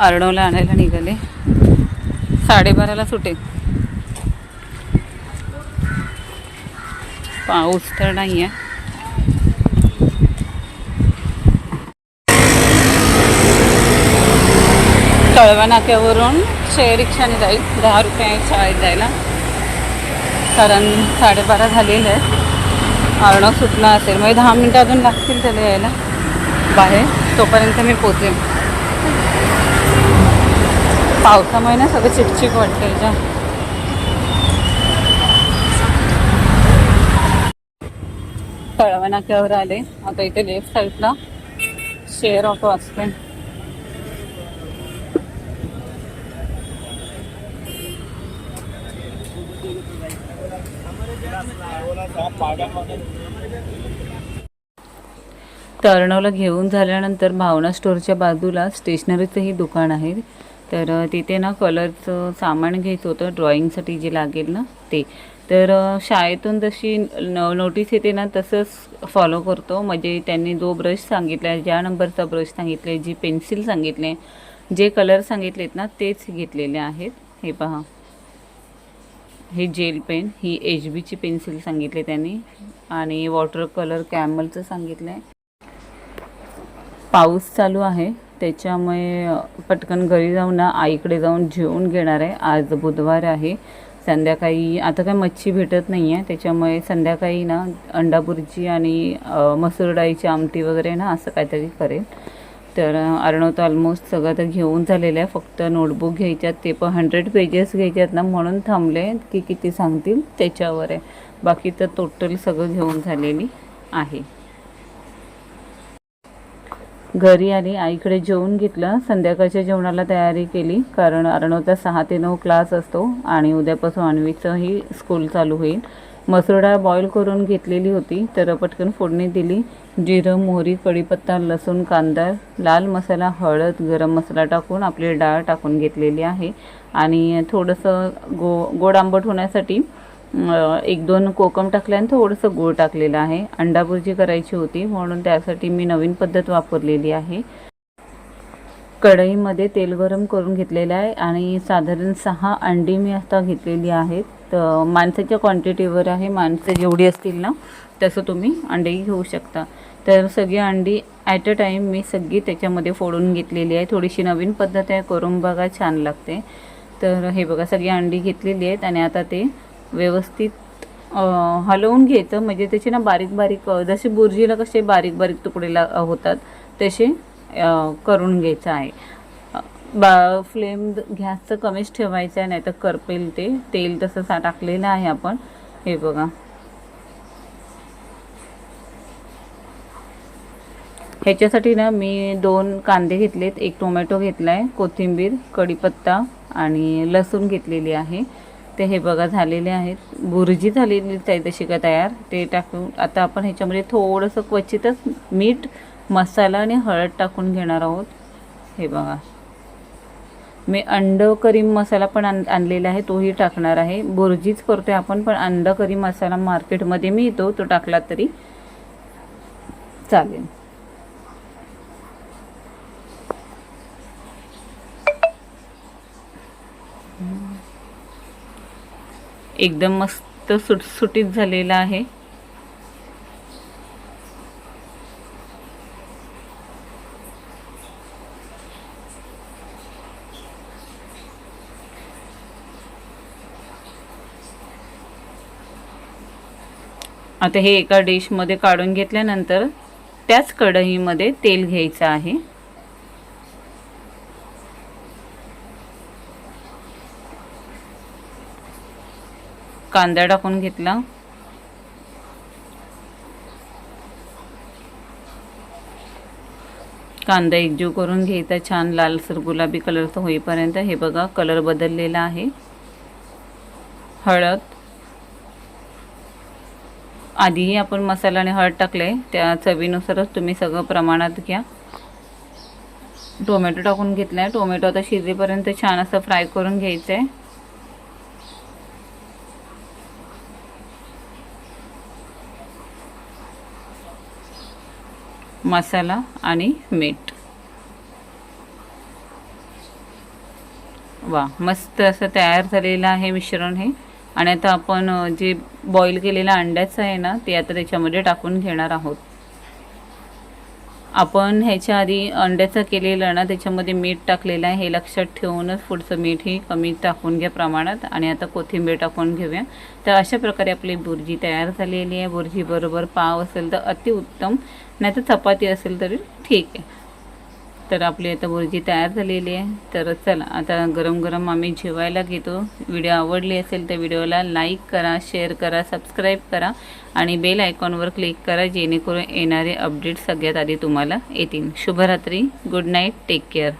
आरडवला आणायला निघाले. साडेबाराला सुटे. पाऊस तर नाही आहे कळवा नाक्यावरून शेअर रिक्षाने जाईल. दहा रुपये शाळेत जायला. कारण साडेबारा झालेलं आहे अर्णव सुटला असेल. म्हणजे दहा मिनटं अजून लागतील त्याला यायला. बाहेर. तोपर्यंत मी पोचेन. पावसामुळे ना सगळं चिकचिक वाटतं याच्या कळवनाक्यावर आले? आता इथे लेफ्ट साईडला शेअर ऑटो असते तरणवला घेऊन झाल्यानंतर भावना स्टोअरच्या बाजूला स्टेशनरीचंही दुकान आहे. तर तिथे ना कलरचं सामान घ्यायचं होतं ड्रॉइंगसाठी जे लागेल ना ते. तर शाळेतून जशी न नोटीस येते ना तसंच फॉलो करतो. म्हणजे त्यांनी जो ब्रश सांगितला आहे ज्या नंबरचा ब्रश सांगितले आहे जी पेन्सिल सांगितले जे कलर सांगितलेत ना तेच घेतलेले आहेत. हे पहा. हे जेल पेन ही एच बीची पेन्सिल सांगितली त्यांनी. आणि वॉटर कलर कॅमलचं सांगितलं आहे पाऊस चालू आहे. त्याच्यामुळे पटकन घरी जाऊन ना आईकडे जाऊन जेवून घेणार आहे. आज बुधवार आहे. संध्याकाळी आता काय मच्छी भेटत नाही आहे त्याच्यामुळे संध्याकाळी ना अंडा बुर्जी आणि मसूर डाळीची आमटी वगैरे ना असं काहीतरी करेल. तर अर्णव तर ऑलमोस्ट सगळं तर घेऊन झालेलं आहे. फक्त नोटबुक घ्यायच्यात ते पण हंड्रेड पेजेस घ्यायच्यात ना म्हणून थांबले की किती सांगतील त्याच्यावर आहे. बाकी तर टोटल सगळं घेऊन झालेली आहे. घरी आली आईकडे जेवून घेतलं. संध्याकाळच्या जेवणाला तयारी केली कारण अर्णवचा सहा ते नऊ क्लास असतो आणि उद्यापासून अन्वीचंही स्कूल चालू होईल. मसूर डाळ बॉईल करून घेतलेली होती तर पटकन फोडणी दिली. जिरं मोहरी कढीपत्ता लसूण कांदा लाल मसाला हळद गरम मसाला टाकून आपली डाळ टाकून घेतलेली आहे. आणि थोडंसं गो गोड आंबट होण्यासाठी एक दोन कोकम टाकले आणि थोडंसं गूळ टाकलेलं आहे. अंडा भुर्जी करायची होती म्हणून त्यासाठी मी नवीन पद्धत वापरलेली आहे. कढईमध्ये तेल गरम करून घेतलेलं आहे आणि साधारण सहा अंडी मी आता घेतलेली आहेत. तर माणसाच्या क्वांटिटीवर आहे माणसं जेवढी असतील ना तसं तुम्ही अंडेही घेऊ शकता. तर सगळी अंडी ॲट अ टाईम मी सगळी त्याच्यामध्ये फोडून घेतलेली आहे. थोडीशी नवीन पद्धत आहे करून बघा छान लागते. तर हे बघा सगळी अंडी घेतलेली आहेत आणि आता ते व्यवस्थित हलवून घ्यायचं म्हणजे त्याचे ना बारीक बारीक जसे बुर्जीला कसे बारीक बारीक तुकडे ला होतात तसे करून घ्यायचं आहे. बा फ्लेम गॅसचं कमीच ठेवायचं आहे नाही तर करपेल ते. तेल तसं सा टाकलेलं आहे आपण. हे बघा. ह्याच्यासाठी ना मी दोन कांदे घेतलेत. एक टोमॅटो घेतला आहे कोथिंबीर कढीपत्ता आणि लसूण घेतलेली आहे. ते हे बघा झालेले आहेत. बुर्जी झालेलीच आहे तशी का तयार? ते टाकून आता आपण ह्याच्यामध्ये थोडंसं क्वचितच मीठ मसाला आणि हळद टाकून घेणार आहोत. हे बघा. मी अंड करी मसाला पण आण आणलेला आहे तोही टाकणार आहे. बुर्जीच करतोय आपण पण अंड करी मसाला मार्केटमध्ये मिळतो तो टाकला तरी चालेल. एकदम मस्त सुटसुटीत झालेला आहे. आता हे एका डिशमध्ये काढून घेतल्यानंतर त्याच कढईमध्ये तेल घ्यायचं आहे. कांदा टाकून घेतला. कांदा एकजीव करून घ्यायचा छान लालसर गुलाबी कलरचा होईपर्यंत. हे बघा कलर बदललेला आहे. हळद. आधीही आपण मसाला आणि हळद टाकले त्या चवीनुसारच तुम्ही सगळं प्रमाणात घ्या. टोमॅटो टाकून घेतला आहे टोमॅटो आता शिजेपर्यंत छान असं फ्राय करून घ्यायचं आहे मसाला आणि मीठ. वा मस्त असं तयार झालेलं आहे मिश्रण हे. आणि आता आपण जे बॉईल केलेलं अंड्याचं आहे ना ते आता त्याच्यामध्ये टाकून घेणार आहोत. आपण ह्याच्या आधी अंड्याचं केलेलं ना त्याच्यामध्ये मीठ टाकलेलं आहे. हे लक्षात ठेवूनच पुढचं मीठ ही कमी टाकून घ्या प्रमाणात. आणि आता कोथिंबीर टाकून घेऊया. तर अशा प्रकारे आपली बुर्जी तयार झालेली आहे. बुर्जीबरोबर पाव असेल तर अतिउत्तम नाही तर चपाती असेल तरी ठीक आहे. तर आपली आता भुर्जी तयार झालेली आहे. तर चला आता गरम गरम आम्ही जेवायला घेतो. व्हिडिओ आवडली असेल तर व्हिडिओला लाईक करा शेअर करा सबस्क्राईब करा आणि बेल आयकॉनवर क्लिक करा जेणेकरून येणारे अपडेट सगळ्यात आधी तुम्हाला येतील. शुभरात्री. Good night. Take care.